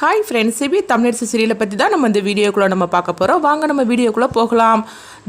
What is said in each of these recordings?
Hi friends CP Tamilarasu சீரியலை பற்றி தான் நம்ம இந்த வீடியோக்குள்ளே நம்ம பார்க்க போகிறோம் வாங்க நம்ம வீடியோக்குள்ளே போகலாம்.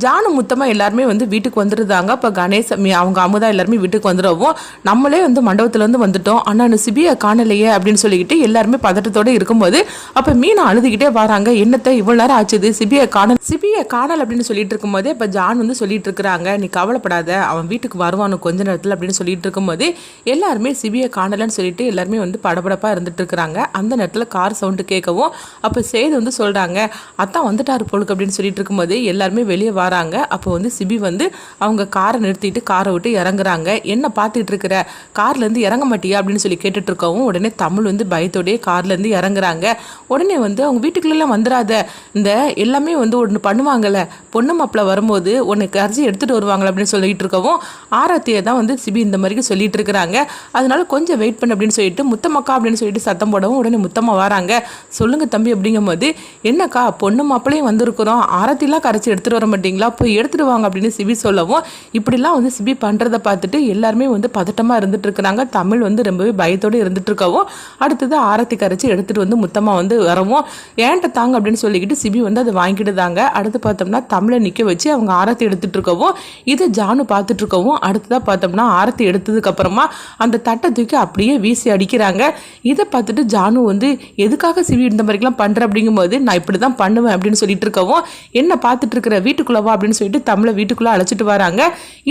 ஜானு முத்தமாக எல்லாருமே வந்து வீட்டுக்கு வந்துருந்தாங்க. அப்போ கணேச அவங்க அமுதா எல்லாருமே வீட்டுக்கு வந்துடவும் நம்மளே வந்து மண்டபத்துலேருந்து வந்துட்டோம். ஆனால் சிபியை காணலையே அப்படின்னு சொல்லிக்கிட்டு எல்லாருமே பதட்டத்தோடு இருக்கும்போது அப்போ மீனை அழுதுகிட்டே வராங்க. என்னத்தை இவ்வளோ நேரம் ஆச்சுது? சிபியை காணல் சிபியை காணல் அப்படின்னு சொல்லிட்டு இருக்கும்போதே இப்போ ஜான் வந்து சொல்லிட்டு இருக்கிறாங்க. நீ கவலைப்படாத. அவன் வீட்டுக்கு வருவானு கொஞ்ச நேரத்தில் அப்படின்னு சொல்லிட்டு இருக்கும்போது எல்லாருமே சிபியை காணலன்னு சொல்லிட்டு எல்லாருமே வந்து படபடப்பாக இருந்துட்டு இருக்கிறாங்க. அந்த நேரத்தில் கார் சவுண்டு கேட்கவும் அப்போ சேது வந்து சொல்கிறாங்க அத்தான் வந்துட்டார் பொழுக்கு அப்படின்னு சொல்லிட்டு இருக்கும்போது எல்லாருமே வெளியே வராங்க. அப்போ வந்து சிபி வந்து அவங்க காரை நிறுத்திட்டு காரை விட்டு இறங்குறாங்க. என்ன பார்த்துட்டு இருக்கிற? கார்லேருந்து இறங்க மாட்டியா? அப்படின்னு சொல்லி கேட்டுட்டு இருக்கவும் உடனே தமிழ் வந்து பயத்தோடயே கார்லேருந்து இறங்குறாங்க. உடனே வந்து அவங்க வீட்டுக்குள்ளெல்லாம் வந்துடாத இந்த எல்லாமே வந்து ஒன்று பண்ணுவாங்கல்ல. பொண்ணு மாப்பிள்ள வரும்போது உனக்கு கரைச்சி எடுத்துகிட்டு வருவாங்களே அப்படின்னு சொல்லிட்டு இருக்கவும் ஆரத்தியை தான் வந்து சிபி இந்த மாதிரி சொல்லிட்டு இருக்கிறாங்க அதனால கொஞ்சம் வெயிட் பண்ணு அப்படின்னு சொல்லிட்டு முத்தமக்கா அப்படின்னு சொல்லிட்டு சத்தம் போடவும் உடனே முத்தம்மா வராங்க. சொல்லுங்க தம்பி அப்படிங்கும்போது என்னக்கா பொண்ணு மாப்பிளையும் வந்திருக்கிறோம். ஆரத்திலாம் கரைச்சி எடுத்துகிட்டு வர மாட்டீங்களா போய் எடுத்துட்டு வாங்க அப்படின்னு சிபி சொல்லவும் இப்படிலாம் வந்து சிபி பண்ணுறதை பார்த்துட்டு எல்லாருமே வந்து பதட்டமா இருந்துட்டு இருக்கிறாங்க தமிழ் வந்து ரொம்பவே பயத்தோடு இருந்துட்டு இருக்கவும் அடுத்தது ஆரத்தி கரைச்சி எடுத்துட்டு வந்து முத்தமா வந்து வரவும் ஏன்ட்ட தாங்க? அப்படின்னு சொல்லிக்கிட்டு சிபி வந்து அதை வாங்கிட்டுதாங்க அடுத்து பார்த்தோம்னா தமிழை நிற்க வச்சு அவங்க ஆரத்தி எடுத்துட்டு இருக்கவும் இது ஜானு பார்த்துட்டு இருக்கவும் அடுத்ததாக பார்த்தோம்னா ஆரத்தி எடுத்ததுக்கு அப்புறமா அந்த தட்டை தூக்கி அப்படியே வீசி அடிக்கிறாங்க. இதை பார்த்துட்டு ஜானு வந்து எதுக்காக சிவி இந்த மாதிரிலாம் பண்ற? அப்படிங்கும்போது நான் இப்படி தான் பண்ணுவேன் அப்படின்னு சொல்லிட்டு இருக்கவும் என்ன பார்த்துட்டு இருக்கிற வீட்டுக்குள்ள வா அப்படின்னு சொல்லிட்டு தமிழை வீட்டுக்குள்ளே அழைச்சிட்டு வராங்க.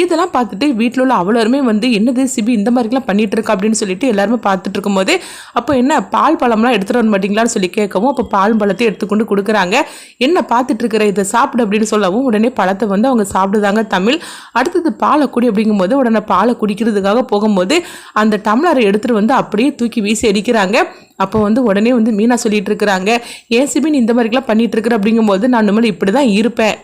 இதெல்லாம் பார்த்துட்டு வீட்டில் உள்ள அவ்வளோருமே வந்து என்னது சிபி இந்த மாதிரிலாம் பண்ணிட்டு இருக்கா? அப்படின்னு சொல்லிட்டு எல்லாருமே பார்த்துட்டு இருக்கும்போது அப்போ என்ன பால் பழம்லாம் எடுத்துகிட்டு வர மாட்டீங்களான்னு சொல்லி கேட்கவும் அப்போ பால் பழத்தை எடுத்துக்கொண்டு கொடுக்குறாங்க. என்ன பார்த்துட்டு இருக்கிற? இதை சாப்பிடு அப்படின்னு சொல்லவும் உடனே பழத்தை வந்து அவங்க சாப்பிடுதாங்க தமிழ். அடுத்தது பாலை குடி அப்படிங்கும்போது உடனே பாலை குடிக்கிறதுக்காக போகும்போது அந்த டம்ளரை எடுத்துகிட்டு வந்து அப்படியே தூக்கி வீசி அடிக்கிறாங்க. அப்போ வந்து உடனே வந்து மீனா சொல்லிட்டு இருக்கிறாங்க ஏன் சிபி இந்த மாதிரிலாம் பண்ணிட்டு இருக்கிற? அப்படிங்கும்போது நான் இனிமேல் இப்படி தான் இருப்பேன்.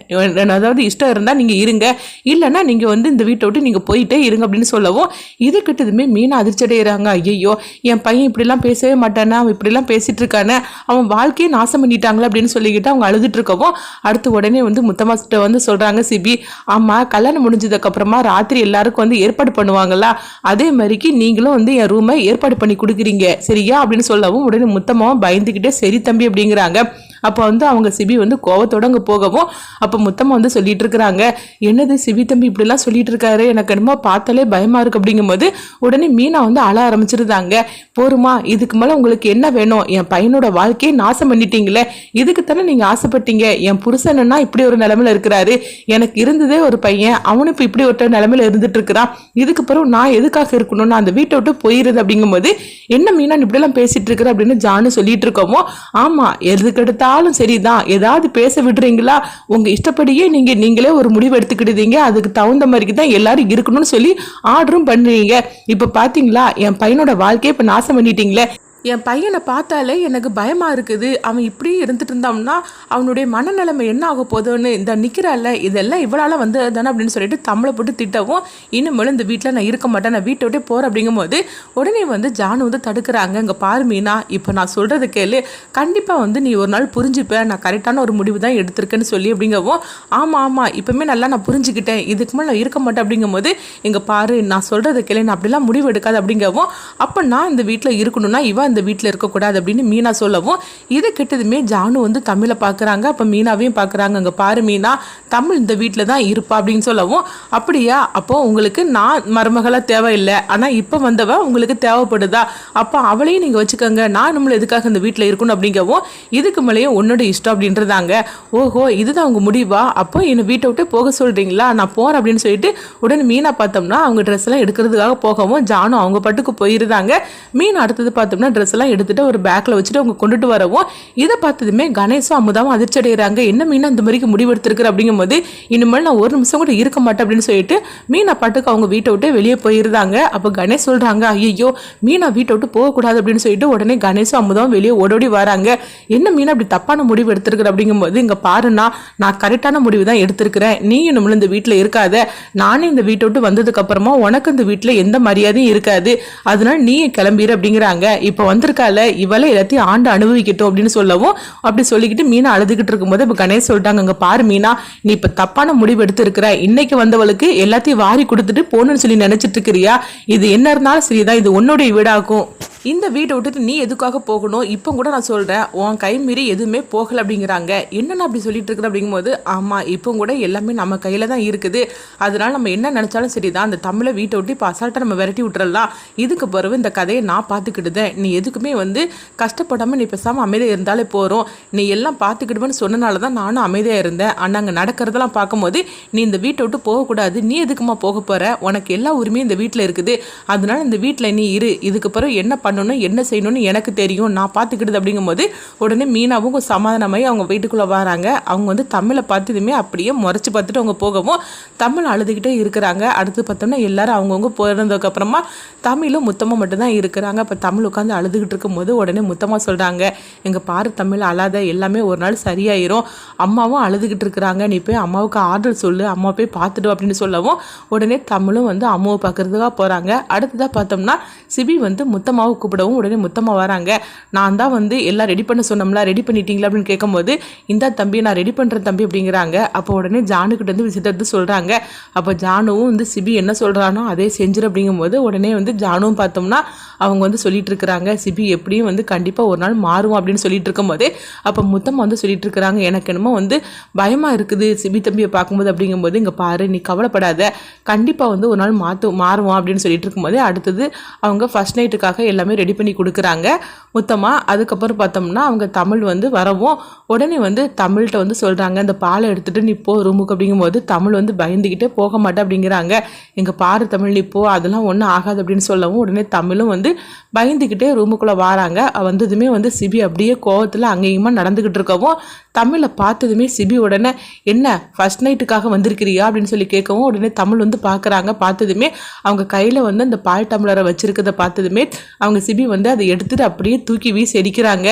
அதாவது இஷ்டம் இருந்தால் நீங்கள் இருங்க இல்லைன்னா நீங்கள் வந்து இந்த வீட்டை விட்டு நீங்கள் போயிட்டே இருங்க அப்படின்னு சொல்லவும் இது கிட்டதுமே மீனா அதிர்ச்சி அடைகிறாங்க ஐயோ என் பையன் இப்படிலாம் பேசவே மாட்டானா? அவன் இப்படிலாம் பேசிட்டு இருக்கானே? அவன் வாழ்க்கையை நாசம் பண்ணிட்டாங்களா அப்படின்னு சொல்லிக்கிட்டு அவங்க அழுதுட்டு இருக்கவும் அடுத்து உடனே வந்து முத்தமாஸ்கிட்ட வந்து சொல்கிறாங்க சிபி ஆமாம் கல்யாணம் முடிஞ்சதுக்கப்புறமா ராத்திரி எல்லாருக்கும் வந்து ஏற்பாடு பண்ணுவாங்களா? அதே மாதிரிக்கு நீங்களும் வந்து என் ரூமை ஏற்பாடு பண்ணி கொடுக்குறீங்க சரியா? அப்படின்னு சொல்ல சொல்லவும் உடனே முத்தமாவும் பயந்துக்கிட்டே சரி தம்பி அப்படிங்கிறாங்க. அப்போ வந்து அவங்க சிபி வந்து கோவத்தோட அங்கே போகவும் அப்போ முத்தம்மா வந்து சொல்லிட்டு இருக்கிறாங்க என்னது சிபி தம்பி இப்படிலாம் சொல்லிட்டு இருக்காரு எனக்கு என்னமோ பார்த்தாலே பயமா இருக்கு அப்படிங்கும்போது உடனே மீனா வந்து அழ ஆரம்பிச்சிருந்தாங்க. போருமா இதுக்கு மேலே உங்களுக்கு என்ன வேணும்? என் பையனோட வாழ்க்கையை நாசம் பண்ணிட்டீங்களே. இதுக்கு தானே நீங்கள் ஆசைப்பட்டீங்க? என் புருஷன்னா இப்படி ஒரு நிலமையில இருக்கிறாரு. எனக்கு இருந்ததே ஒரு பையன். அவனு இப்போ இப்படி ஒரு நிலமையில இருந்துட்டு இருக்கிறான் இதுக்கு பிறகு நான் எதுக்காக இருக்கணும்னு அந்த வீட்டை விட்டு போயிருது அப்படிங்கும்போது என்ன மீனா நீ இப்படிலாம் பேசிட்டு இருக்கிற அப்படின்னு ஜானு சொல்லிட்டு இருக்கோமோ ஆமா எதுக்கு எடுத்தாலும் சரிதான். ஏதாவது பேச விடுறீங்களா? உங்க இஷ்டப்படியே நீங்க நீங்களே ஒரு முடிவு எடுத்துக்கிடுதீங்க அதுக்கு தகுந்த மாதிரிக்கு தான் எல்லாரும் இருக்கணும்னு சொல்லி ஆர்டரும் பண்றீங்க இப்ப பாத்தீங்களா? என் பையனோட வாழ்க்கையை இப்ப நாசம் பண்ணிட்டீங்களே. என் பையனை பார்த்தாலே எனக்கு பயமா இருக்குது. அவன் இப்படியே இருந்துட்டு இருந்தான்னா அவனுடைய மனநிலைமை என்ன ஆக போதுன்னு இந்த நிற்கிறால இதெல்லாம் இவளால வந்து தானே அப்படின்னு சொல்லிட்டு தமிழை போட்டு திட்டவும் இனிமேல் இந்த வீட்டில் நான் இருக்க மாட்டேன். நான் வீட்டை விட்டே போகிறேன் அப்படிங்கும்போது உடனே வந்து ஜானு வந்து தடுக்கிறாங்க. இங்கே பாரு மீனா இப்போ நான் சொல்கிறத கேளு. கண்டிப்பாக வந்து நீ ஒரு நாள் புரிஞ்சுப்ப. நான் கரெக்டான ஒரு முடிவு தான் எடுத்திருக்கேன்னு சொல்லி அப்படிங்கவும் ஆமாம் ஆமாம் இப்போமே நல்லா நான் புரிஞ்சுக்கிட்டேன். இதுக்கு மேலே நான் இருக்க மாட்டேன். அப்படிங்கும்போது இங்கே பாரு. நான் சொல்கிறத கேளு. நான் அப்படிலாம் முடிவு எடுக்காது. அப்படிங்கவும் அப்போ நான் இந்த வீட்டில் இருக்கணும்னா இவன் இந்த வீட்டில் இருக்கக்கூடாது அப்படின்னு மீனா சொல்லவும் இது கிட்டதுமே ஜானு வந்து தமிழை பார்க்குறாங்க. அப்போ மீனாவையும் பார்க்குறாங்க. அங்கே பாரு மீனா தமிழ் இந்த வீட்டில் தான் இருப்பா அப்படின்னு சொல்லவும் அப்படியா? அப்போ உங்களுக்கு நான் மருமகளாக தேவையில்லை. ஆனால் இப்போ வந்தவ உங்களுக்கு தேவைப்படுதா? அப்போ அவளையும் நீங்கள் வச்சுக்கோங்க. நான் நம்மளை எதுக்காக இந்த வீட்டில் இருக்கணும் அப்படிங்கவும் இதுக்கு மேலேயும் உன்னோட இஷ்டம் அப்படின்றதாங்க. ஓஹோ இதுதான் உங்கள் முடிவா? அப்போ என்னை வீட்டை விட்டு போக சொல்கிறீங்களா நான் போகிறேன் அப்படின்னு சொல்லிட்டு உடனே மீனா பார்த்தோம்னா அவங்க ட்ரெஸ்லாம் எடுக்கிறதுக்காக போகவும் ஜானும் அவங்க பட்டுக்கு போயிருந்தாங்க. மீன் அடுத்தது பார்த்தோம்னா ட்ரெஸ் எல்லாம் எடுத்துட்டு ஒரு பேக்ல வச்சுட்டு அவங்க கொண்டுட்டு வரவும் இதை பார்த்ததுமே கணேசும் அமுதாவும் அதிர்ச்சி அடைகிறாங்க என்ன மீனா இந்த மாதிரிக்கு முடிவு அப்படிங்கும் அப்படிங்கும்போது இனிமேல் நான் ஒரு நிமிஷம் கூட இருக்க மாட்டேன் அப்படின்னு சொல்லிட்டு மீனா பாட்டுக்கு அவங்க வீட்டை விட்டு வெளியே போயிருந்தாங்க. அப்போ கணேஷ் சொல்றாங்க ஐயோ மீனா வீட்டை விட்டு போகக்கூடாது அப்படின்னு சொல்லிட்டு உடனே கணேசும் அமுதாவும் வெளியே ஓடோடி வராங்க. என்ன மீனா அப்படி தப்பான முடிவு எடுத்திருக்கிற அப்படிங்கும்போது இங்க பாருண்ணா நான் கரெக்டான முடிவு தான் எடுத்திருக்கிறேன். நீ இனிமேல் இந்த வீட்டில் இருக்காத. நானே இந்த வீட்டை விட்டு வந்ததுக்கு அப்புறமா உனக்கு இந்த வீட்டில் எந்த மரியாதையும் இருக்காது. அதனால நீ கிளம்பிடு அப்படிங்கிறாங்க. இப்போ வந்திருக்கால இவளை எல்லாத்தையும் ஆண்டு அனுபவிக்கட்டும் அப்படின்னு சொல்லவும் அப்படி சொல்லிக்கிட்டு மீனா அழுதுகிட்டு இருக்கும்போது இப்போ கணேஷ் சொல்லிட்டாங்க அங்கே பாரு மீனா நீ இப்போ தப்பான முடிவு எடுத்திருக்கிற. இன்னைக்கு வந்தவளுக்கு எல்லாத்தையும் வாரி கொடுத்துட்டு போகணும்னு சொல்லி நினைச்சிட்டு இருக்கிறியா? இது என்ன இருந்தாலும் சரிதான் இது உன்னுடைய வீடாகும். இந்த வீட்டை விட்டுட்டு நீ எதுக்காக போகணும்? இப்போ கூட நான் சொல்கிறேன் உன் கை மீறி எதுவுமே போகலை அப்படிங்கிறாங்க. என்னென்ன அப்படி சொல்லிட்டு இருக்கிற அப்படிங்கும்போது ஆமாம் இப்போ கூட எல்லாமே நம்ம கையில் தான் இருக்குது. அதனால நம்ம என்ன நினச்சாலும் சரி தான் அந்த தமிழை வீட்டை விட்டு இப்போ அசால்ட்டாக நம்ம விரட்டி விட்டுறலாம். இதுக்கு பிறகு இந்த கதையை நான் பார்த்துக்கிட்டுதேன் நீ எதுக்குமே வந்து கஷ்டப்படாமல் நீ பேசாமல் அமைதியாக இருந்தாலே போகிறோம் நீ எல்லாம் பார்த்துக்கிடுவேன்னு சொன்னனால தான் நானும் அமைதியாக இருந்தேன். ஆனால் அங்கே நடக்கிறதெல்லாம் பார்க்கும்போது நீ இந்த வீட்டை விட்டு போகக்கூடாது. நீ எதுக்குமா போக போகிற உனக்கு எல்லா உரிமையும் இந்த வீட்டில் இருக்குது. அதனால இந்த வீட்டில் நீ இரு. இதுக்கு பிறகு என்ன பண்ணணும் என்ன செய்யணும்னு எனக்கு தெரியும். நான் பார்த்துக்கிட்டது அப்படிங்கும்போது உடனே மீனாவும் சமாதானமாகி அவங்க வீட்டுக்குள்ளே வராங்க. அவங்க வந்து தமிழை பார்த்ததுமே அப்படியே முறைச்சி பார்த்துட்டு அவங்க போகவும் தமிழ் அழுதுகிட்டே இருக்கிறாங்க. அடுத்து பார்த்தோம்னா எல்லாரும் அவங்கவுங்க போயிருந்ததுக்கப்புறமா தமிழும் முத்தமாக மட்டும்தான் இருக்கிறாங்க. இப்போ தமிழ் உட்காந்து அழுதுகிட்டு இருக்கும்போது உடனே முத்தமாக சொல்கிறாங்க எங்கள் பாரு தமிழ் அழாத எல்லாமே ஒரு நாள் சரியாயிரும். அம்மாவும் அழுதுகிட்டு இருக்கிறாங்க. நீ போய் அம்மாவுக்கு ஆர்டர் சொல்லு. அம்மா போய் பார்த்துட்டு அப்படின்னு சொல்லவும் உடனே தமிழும் வந்து அம்மாவை பார்க்குறதுக்காக போகிறாங்க அடுத்ததாக பார்த்தோம்னா சிபி வந்து முத்தம்மாவை கூப்பிடவும் உடனே முத்தம்மா வராங்க. நான் தான் வந்து எல்லாம் ரெடி பண்ண சொன்னோம்ல ரெடி பண்ணிட்டீங்களா அப்படின்னு கேட்கும்போது இந்த தம்பி நான் ரெடி பண்ணுறேன் தம்பி அப்படிங்கிறாங்க. அப்போ உடனே ஜானுக்கிட்ட வந்து விசிட்டர் சொல்கிறாங்க அப்போ ஜானுவும் வந்து சிபி என்ன சொல்கிறானோ அதே செஞ்சிரு அப்படிங்கும்போது உடனே வந்து ஜானுவும் பார்த்தோம்னா அவங்க வந்து சொல்லிட்டு இருக்கிறாங்க. சிபி எப்படியும் வந்து கண்டிப்பாக ஒரு நாள் மாறுவோம் அப்படின்னு சொல்லிட்டு இருக்கும்போது அப்போ முத்தம்மா வந்து சொல்லிட்டு இருக்கிறாங்க. எனக்கு என்னமோ வந்து பயமாக இருக்குது சிபி தம்பியை பார்க்கும்போது அப்படிங்கும்போது இங்கே பாரு நீ கவலைப்படாத. கண்டிப்பாக வந்து ஒரு நாள் மாற்று மாறுவோம் அப்படின்னு சொல்லிட்டு இருக்கும்போது அடுத்தது அவங்க ஃபர்ஸ்ட் நைட்டுக்காக எல்லாமே ரெடி பண்ணி கொடுக்குறாங்க. மொத்தமாக அதுக்கப்புறம் பார்த்தோம்னா அவங்க தமிழ் வந்து வரவும் உடனே வந்து தமிழ்கிட்ட வந்து சொல்கிறாங்க இந்த பாலை எடுத்துகிட்டு நீ போ ரூமுக்கு. அப்படிங்கும்போது தமிழ் வந்து பயந்துக்கிட்டே போக மாட்டேன் அப்படிங்கிறாங்க. எங்கள் பாரு தமிழ் நீ போ அதெல்லாம் ஒன்றும் ஆகாது அப்படின்னு சொல்லவும் உடனே தமிழும் வந்து பயந்துக்கிட்டே ரூமுக்குள்ளே வராங்க. வந்ததுமே வந்து சிபி அப்படியே கோவத்தில் அங்கேயுமா நடந்துக்கிட்டு இருக்கவும் தமிழை பார்த்ததுமே சிபி உடனே என்ன ஃபர்ஸ்ட் நைட்டுக்காக வந்திருக்கிறியா? அப்படின்னு சொல்லி கேட்கவும் உடனே தமிழ் வந்து பார்க்குறாங்க. பார்த்ததுமே அவங்க கையில் வந்து அந்த பால் டம்ளரை வச்சுருக்கதை பார்த்ததுமே அவங்க சிபி வந்து அதை எடுத்துட்டு அப்படியே தூக்கி வீசி எரிக்கிறாங்க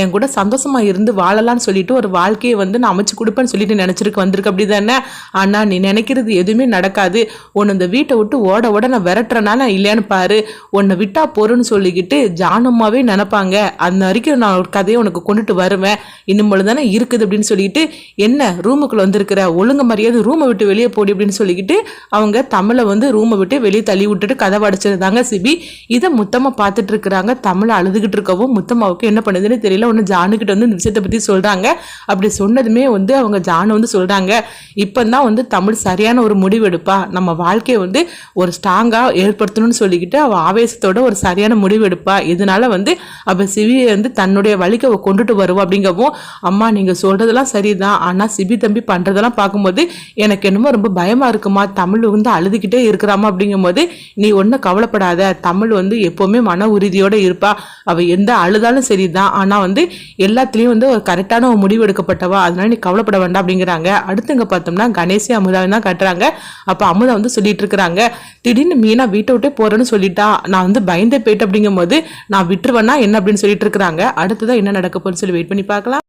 என் கூட சந்தோஷமா இருந்து வாழலாம்னு சொல்லிட்டு ஒரு வாழ்க்கையை வந்து நான் அமைச்சு கொடுப்பேன்னு சொல்லிட்டு நினச்சிருக்கு வந்திருக்கு அப்படி தானே? ஆனால் நீ நினைக்கிறது எதுவுமே நடக்காது. உன்னை இந்த வீட்டை விட்டு ஓட ஓட நான் விரட்டுறனால இல்லையான்னு பாரு. உன்னை விட்டா போறேன்னு சொல்லிக்கிட்டு ஜானம்மாவே நினைப்பாங்க. அந்த வரைக்கும் நான் ஒரு கதையை உனக்கு கொண்டுட்டு வருவேன். இன்னும் தானே இருக்குது அப்படின்னு சொல்லிட்டு என்ன ரூமுக்குள்ள வந்திருக்கிற? ஒழுங்கு மரியாதை ரூமை விட்டு வெளியே போடி அப்படின்னு சொல்லிக்கிட்டு அவங்க தமிழை வந்து ரூமை விட்டு வெளியே தள்ளி விட்டுட்டு கதை அடிச்சிருந்தாங்க சிபி. இதை முத்தம்மா பார்த்துட்டு இருக்கிறாங்க தமிழை அழுதுகிட்டு இருக்கவும் முத்தம்மாவுக்கு என்ன பண்ணுதுன்னு தெரியல. ஒன்று ஜானுக்கிட்ட வந்து இந்த விஷயத்தை பற்றி சொல்கிறாங்க அப்படி சொன்னதுமே வந்து அவங்க ஜானு வந்து சொல்கிறாங்க இப்போ தான் வந்து தமிழ் சரியான ஒரு முடிவு எடுப்பா நம்ம வாழ்க்கையை வந்து ஒரு ஸ்ட்ராங்காக ஏற்படுத்தணும்னு சொல்லிக்கிட்டு அவள் ஆவேசத்தோட ஒரு சரியான முடிவு எடுப்பா இதனால வந்து அப்போ சிவியை வந்து தன்னுடைய வழிக்கு அவள் கொண்டுட்டு வருவா அப்படிங்கவும் அம்மா நீங்கள் சொல்கிறதெல்லாம் சரிதான். ஆனால் சிபி தம்பி பண்ணுறதெல்லாம் பார்க்கும்போது எனக்கு என்னமோ ரொம்ப பயமாக இருக்குமா? தமிழ் வந்து அழுதுகிட்டே இருக்கிறாமா அப்படிங்கும்போது நீ ஒன்றும் கவலைப்படாத. தமிழ் வந்து எப்போவுமே மன உறுதியோடு இருப்பா. அவள் எந்த அழுதாலும் சரிதான். ஆனால் வந்து எல்லாத்துலேயும் வந்து ஒரு கரெக்டான ஒரு முடிவு எடுக்கப்பட்டவா? அதனால நீ கவலைப்பட வேண்டாம் அப்படிங்கிறாங்க. அடுத்துங்க பார்த்தோம்னா கணேசி அமுதாவை தான் கட்டுறாங்க. அப்போ அமுதா வந்து சொல்லிட்டு இருக்கிறாங்க. திடீர்னு மீனா வீட்டை விட்டே போறேன்னு சொல்லிட்டா. நான் வந்து பயந்தே போயிட்டு அப்படிங்கும்போது நான் விட்டுருவேன்னா என்ன அப்படின்னு சொல்லிட்டு இருக்கிறாங்க. அடுத்ததான் என்ன நடக்க போகுதுன்னு சொல்லி வெயிட் பண்ணி பார்க்கலாம்.